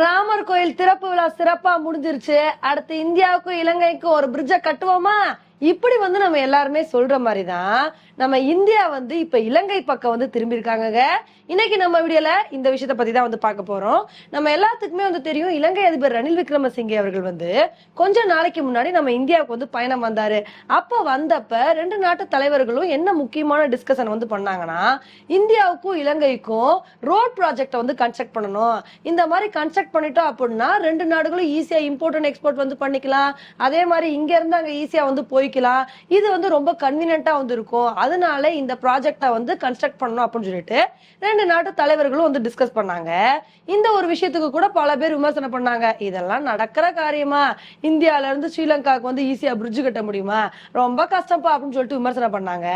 ராமர் கோயில் திறப்பு விழா சிறப்பா முடிஞ்சிருச்சு. அடுத்து இந்தியாவுக்கும் இலங்கைக்கும் ஒரு பிரிட்ஜை கட்டுவோமா? இப்படி வந்து நம்ம எல்லாருமே சொல்ற மாதிரி தான் நம்ம இந்தியா வந்து இப்ப இலங்கை பக்கம் வந்து திரும்பி இருக்காங்க இன்னைக்கு நம்ம வீடியோல இந்த விஷயத்த பத்தி தான் வந்து பார்க்க போறோம். நம்ம எல்லாத்துக்குமே வந்து தெரியும் இலங்கை அதிபர் ரணில் விக்ரமசிங்கே அவர்கள் வந்து கொஞ்ச நாளைக்கு முன்னாடி நம்ம இந்தியாவுக்கு வந்து பயணம் வந்தாரு. அப்ப வந்தப்ப ரெண்டு நாட்டு தலைவர்களும் என்ன முக்கியமான டிஸ்கஷன் வந்து பண்ணாங்கன்னா இந்தியாவுக்கும் இலங்கைக்கும் ரோட் ப்ராஜெக்ட் வந்து கன்ஸ்ட்ரக்ட் பண்ணணும். இந்த மாதிரி கன்ஸ்ட்ரக்ட் பண்ணிட்டோம் அப்படின்னா ரெண்டு நாடுகளும் ஈஸியா இம்போர்ட் அண்ட் எக்ஸ்போர்ட் வந்து பண்ணிக்கலாம். அதே மாதிரி இங்க இருந்து அங்க ஈஸியா வந்து வைக்கலாம். இது வந்து ரொம்ப கன்வீனியன்ட்டா வந்து இருக்கும். அதனால இந்த ப்ராஜெக்டை வந்து கன்ஸ்ட்ரக்ட் பண்ணணும் அப்படின்னு சொல்லிட்டு ரெண்டு நாட்டு தலைவர்களும் வந்து டிஸ்கஸ் பண்ணாங்க. இந்த ஒரு விஷயத்துக்கு கூட பல பேர் விமர்சனம் பண்ணாங்க. இதெல்லாம் நடக்கிற காரியமா? இந்தியால இருந்து ஸ்ரீலங்காவுக்கு வந்து ஈஸியா பிரிட்ஜ் கட்ட முடியுமா? ரொம்ப கஷ்டப்பா அப்படின்னு சொல்லிட்டு விமர்சனம் பண்ணாங்க.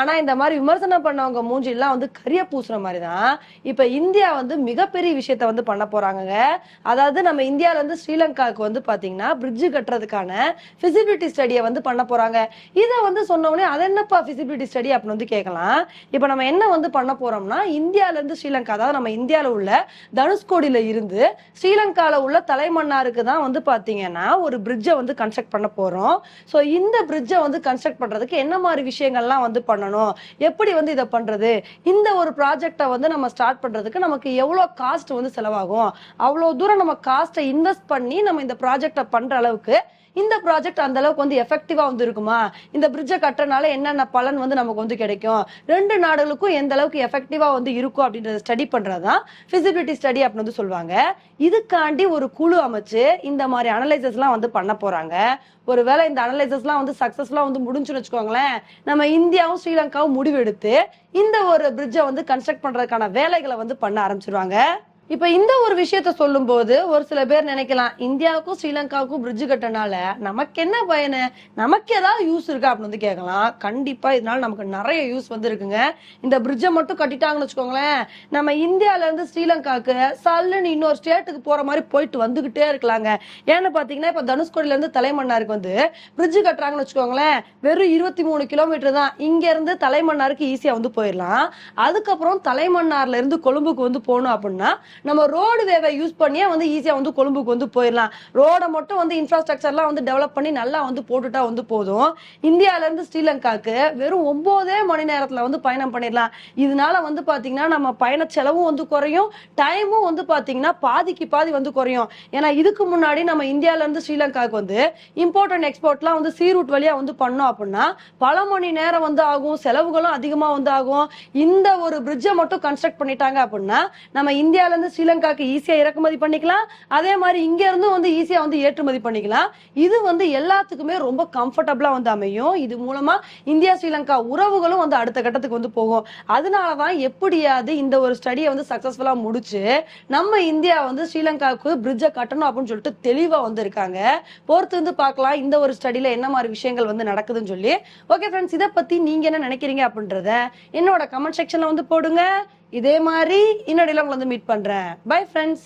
ஆனா இந்த மாதிரி விமர்சனம் பண்ணவங்க மூஞ்சிலாம் வந்து கரிய பூசுற மாதிரி தான். இப்ப இந்தியா வந்து மிகப்பெரிய விஷயத்த வந்து பண்ண போறாங்க அதாவது நம்ம இந்தியால இருந்து ஸ்ரீலங்காவுக்கு வந்து பாத்தீங்கன்னா பிரிட்ஜ் கட்டுறதுக்கான ஃபிசிபிலிட்டி ஸ்டடியை வந்து பண்ண போறாங்க. இதை வந்து சொன்ன உடனே அது என்னப்பா ஃபிசிபிலிட்டி ஸ்டடி அப்படின்னு வந்து கேட்கலாம். இப்போ நம்ம என்ன வந்து பண்ண போறோம்னா இந்தியால இருந்து ஸ்ரீலங்கா அதாவது நம்ம இந்தியாவில் உள்ள தனுஷ்கோடியில இருந்து ஸ்ரீலங்கால உள்ள தலைமன்னாருக்கு தான் வந்து பார்த்தீங்கன்னா ஒரு பிரிட்ஜை வந்து கன்ஸ்ட்ரக்ட் பண்ண போறோம். ஸோ இந்த பிரிட்ஜை வந்து கன்ஸ்ட்ரக்ட் பண்றதுக்கு என்ன மாதிரி விஷயங்கள்லாம் வந்து பண்ணணும்? எப்படி வந்து இதை பண்றது? இந்த ஒரு ப்ராஜெக்டை வந்து நம்ம ஸ்டார்ட் பண்றதுக்கு நமக்கு எவ்வளோ காஸ்ட் வந்து செலவாகும்? அவ்வளோ தூரம் நம்ம காஸ்ட்டை இன்வெஸ்ட் பண்ணி நம்ம இந்த ப்ராஜெக்டை பண்ற அளவுக்கு இந்த ப்ராஜெக்ட் அந்த அளவுக்கு வந்து எஃபெக்டிவா வந்து இருக்குமா இந்த பிரிட்ஜை கட்டுறதுனால என்னென்ன பலன் வந்து நமக்கு வந்து கிடைக்கும்? ரெண்டு நாடுகளுக்கும் எந்த அளவுக்கு எஃபெக்டிவா வந்து இருக்கும் அப்படின்றத ஸ்டடி பண்றதுதான் ஃபிசிபிலிட்டி ஸ்டடி அப்படின்னு வந்து சொல்லுவாங்க. இதுக்காண்டி ஒரு குழு அமைச்சு இந்த மாதிரி அனலைசஸ்லாம் வந்து பண்ண போறாங்க. ஒருவேளை இந்த அனலைசஸ்லாம் வந்து சக்சஸ்ஃபுல்லா வந்து முடிஞ்சுன்னு வச்சுக்கோங்களேன் நம்ம இந்தியாவும் ஸ்ரீலங்காவும் முடிவெடுத்து இந்த ஒரு பிரிட்ஜை வந்து கன்ஸ்ட்ரக்ட் பண்ணுறதுக்கான வேலைகளை வந்து பண்ண ஆரம்பிச்சிருவாங்க. இப்ப இந்த ஒரு விஷயத்த சொல்லும்போது ஒரு சில பேர் நினைக்கலாம் இந்தியாவுக்கும் ஸ்ரீலங்காவுக்கும் பிரிட்ஜ் கட்டனால நமக்கு என்ன பயனு? நமக்கு ஏதாவது யூஸ் இருக்கா அப்படின்னு வந்து கேட்கலாம். கண்டிப்பா இதனால நமக்கு நிறைய யூஸ் வந்து இருக்குங்க இந்த பிரிட்ஜை மட்டும் கட்டிட்டாங்கன்னு வச்சுக்கோங்களேன். நம்ம இந்தியால இருந்து ஸ்ரீலங்காவுக்கு சல்லுன்னு இன்னொரு ஸ்டேட்டுக்கு போற மாதிரி போயிட்டு வந்துகிட்டே இருக்கலாங்க. ஏன்னு பாத்தீங்கன்னா இப்ப தனுஷ்கோடியில இருந்து தலைமன்னாருக்கு வந்து பிரிட்ஜ் கட்டுறாங்கன்னு வச்சுக்கோங்களேன். வெறும் இருபத்தி மூணு கிலோமீட்டர் தான். இங்க இருந்து தலைமன்னாருக்கு ஈஸியா வந்து போயிடலாம். அதுக்கப்புறம் தலைமன்னார்ல இருந்து கொழும்புக்கு வந்து போகணும் அப்படின்னா நம்ம ரோடு வேவை யூஸ் பண்ணியே வந்து ஈஸியா வந்து கொழும்புக்கு வந்து போயிடலாம். ரோடை மட்டும் வந்து இன்ஃப்ராஸ்ட்ரக்சர்லாம் வந்து டெவலப் பண்ணி நல்லா வந்து போட்டுட்டா வந்து போதும். இந்தியால இருந்து ஸ்ரீலங்காக்கு வெறும் ஒம்போதே மணி நேரத்தில் வந்து பயணம் பண்ணிடலாம். இதனால வந்து பாத்தீங்கன்னா நம்ம பயண செலவும் வந்து குறையும். டைமும் வந்து பாத்தீங்கன்னா பாதிக்கு பாதி வந்து குறையும். ஏன்னா இதுக்கு முன்னாடி நம்ம இந்தியாவிலேருந்து ஸ்ரீலங்காவுக்கு வந்து இம்போர்ட் அண்ட் எக்ஸ்போர்ட்லாம் வந்து சீரூட் வழியா வந்து பண்ணோம் அப்படின்னா பல மணி நேரம் வந்து ஆகும். செலவுகளும் அதிகமா வந்து ஆகும். இந்த ஒரு பிரிட்ஜை மட்டும் கன்ஸ்ட்ரக்ட் பண்ணிட்டாங்க அப்படின்னா நம்ம இந்தியால வந்து ஸ்ரீலங்காக்கு ஈஸியா இறக்குமதி பண்ணிக்கலாம். அதே மாதிரி இங்க இருந்தும் வந்து ஈஸியா வந்து ஏற்றுமதி பண்ணிக்கலாம். இது வந்து எல்லாத்துக்குமே ரொம்ப கம்ஃபர்டபுளா வந்து அமையும். இது மூலமா இந்தியா ஸ்ரீலங்கா உறவுகளும் வந்து அடுத்த கட்டத்துக்கு வந்து போகும். அதனாலதான் எப்படியாவது இந்த ஒரு ஸ்டடியை வந்து சக்சஸ்ஃபுல்லா முடிச்சு நம்ம இந்தியா வந்து ஸ்ரீலங்காவுக்கு பிரிட்ஜை கட்டணும் அப்படின்னு சொல்லிட்டு தெளிவா வந்து இருக்காங்க பொறுத்து வந்து பார்க்கலாம் இந்த ஒரு ஸ்டடியில என்ன மாதிரி விஷயங்கள் வந்து நடக்குதுன்னு சொல்லி. ஓகே ஃப்ரெண்ட்ஸ் இதை பத்தி நீங்க என்ன நினைக்கிறீங்க அப்படின்றத என்னோட கமெண்ட் செக்ஷன்ல வந்து போடுங்க. இதே மாதிரி இன்னொடையில உங்களை வந்து மீட் பண்றேன். Bye friends